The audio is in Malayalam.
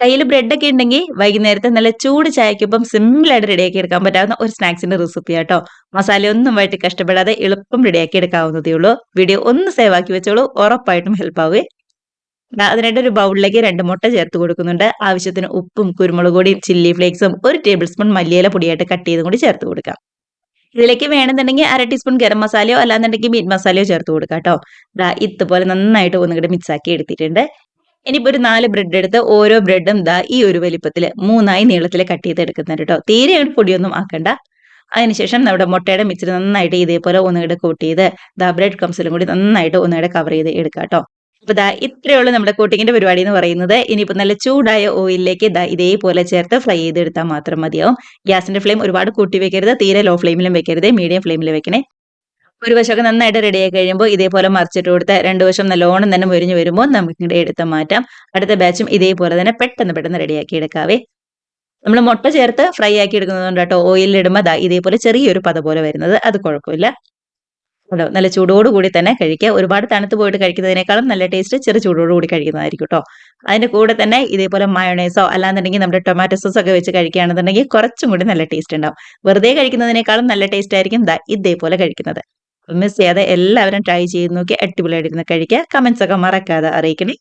കയ്യിൽ ബ്രെഡൊക്കെ ഉണ്ടെങ്കിൽ വൈകുന്നേരത്തെ നല്ല ചൂട് ചായക്കൊപ്പം സിമ്പിളായിട്ട് റെഡിയാക്കി എടുക്കാൻ പറ്റാവുന്ന ഒരു സ്നാക്സിന്റെ റെസിപ്പി ആട്ടോ. മസാലയൊന്നും വഴറ്റി കഷ്ടപ്പെടാതെ എളുപ്പം റെഡിയാക്കി എടുക്കാവുന്നതേ ഉള്ളൂ. വീഡിയോ ഒന്ന് സേവ് ആക്കി വെച്ചോളൂ. ഉറപ്പായിട്ടും ഹെൽപ്പ് ആവേ. ദാ അതിനായിട്ട് ഒരു ബൗളിലേക്ക് രണ്ട് മുട്ട ചേർത്ത് കൊടുക്കുന്നുണ്ട്. ആവശ്യത്തിന് ഉപ്പും കുരുമുളക് പൊടിയും ചില്ലി ഫ്ലേക്സും ഒരു ടേബിൾ സ്പൂൺ മല്ലിയില പൊടിയായിട്ട് കട്ട് ചെയ്തും കൂടി ചേർത്ത് കൊടുക്കാം. ഇതിലേക്ക് വേണമെന്നുണ്ടെങ്കിൽ അര ടീസ്പൂൺ ഗരം മസാലയോ അല്ലാന്നുണ്ടെങ്കിൽ മീറ്റ് മസാലയോ ചേർത്ത് കൊടുക്കാം കേട്ടോ. ഇതുപോലെ നന്നായിട്ട് ഒന്നുകൂടി മിക്സ് ആക്കി എടുത്തിട്ടുണ്ട്. ഇനിയിപ്പോ ഒരു നാല് ബ്രെഡ് എടുത്ത് ഓരോ ബ്രെഡും ദാ ഈ ഒരു വലിപ്പത്തിൽ മൂന്നായി നീളത്തിൽ കട്ട് ചെയ്ത് എടുക്കുന്നുണ്ട് കേട്ടോ തീരെ അങ്ങോട്ട് പൊടിയൊന്നും ആക്കണ്ട. അതിനുശേഷം നമ്മുടെ മുട്ടയുടെ മിച്ചിൽ നന്നായിട്ട് ഇതേപോലെ ഒന്നുകൂടെ കൂട്ടി ചെയ്ത് ദാ ബ്രെഡ് കംസിലും കൂടി നന്നായിട്ട് ഒന്നുകൂടെ കവർ ചെയ്ത് എടുക്കാം കേട്ടോ അപ്പൊ ദാ ഇത്രയുള്ള നമ്മുടെ കോട്ടിങ്ങിന്റെ പരിപാടി എന്ന് പറയുന്നത്. ഇനിയിപ്പോ നല്ല ചൂടായ ഓയിലിലേക്ക് ദാ ഇതേപോലെ ചേർത്ത് ഫ്രൈ ചെയ്തെടുത്താൽ മാത്രം മതിയാവും. ഗ്യാസിന്റെ ഫ്ലെയിം ഒരുപാട് കൂട്ടി വെക്കരുത്. തീരെ ലോ ഫ്ലെയിമിലും വെക്കരുത് മീഡിയം ഫ്ലെയിമിൽ വെക്കണേ. ഒരു വശമൊക്കെ നന്നായിട്ട് റെഡി ആയി കഴിയുമ്പോൾ ഇതേപോലെ മറിച്ചിട്ട് കൊടുത്ത് രണ്ട് വശം നല്ലോണം തന്നെ മുരിഞ്ഞ് വരുമ്പോൾ നമുക്ക് ഇങ്ങോട്ട് എടുത്ത് മാറ്റാം. അടുത്ത ബാച്ചും ഇതേപോലെ തന്നെ പെട്ടെന്ന് പെട്ടെന്ന് റെഡിയാക്കി എടുക്കാവേ. നമ്മൾ മുട്ട ചേർത്ത് ഫ്രൈ ആക്കി എടുക്കുന്നതുകൊണ്ട് കേട്ടോ ഓയിലിൽ ഇടുമ്പോൾ ദാ ഇതേപോലെ ചെറിയൊരു പത പോലെ വരുന്നത് അത് കുഴപ്പമില്ല. കേട്ടോ നല്ല ചൂടോട് കൂടി തന്നെ കഴിക്കുക. ഒരുപാട് തണുത്ത് പോയിട്ട് കഴിക്കുന്നതിനേക്കാളും നല്ല ടേസ്റ്റ് ചെറു ചൂടോട് കൂടി കഴിക്കുന്നതായിരിക്കും കേട്ടോ. അതിന്റെ കൂടെ തന്നെ ഇതേപോലെ മയോണൈസോ അല്ലാന്നുണ്ടെങ്കിൽ നമ്മുടെ ടൊമാറ്റോ സോസ് ഒക്കെ വെച്ച് കഴിക്കുകയാണെന്നുണ്ടെങ്കിൽ കുറച്ചും കൂടി നല്ല ടേസ്റ്റ് ഉണ്ടാവും. വെറുതെ കഴിക്കുന്നതിനേക്കാളും നല്ല ടേസ്റ്റ് ആയിരിക്കും ഇതേപോലെ കഴിക്കുന്നത്. മിസ് ചെയ്യാതെ എല്ലാവരും ട്രൈ ചെയ്ത് നോക്കി അടിപൊളിയായിട്ടിരുന്ന് കഴിക്കുക. കമൻസ് ഒക്കെ മറക്കാതെ അറിയിക്കണേ.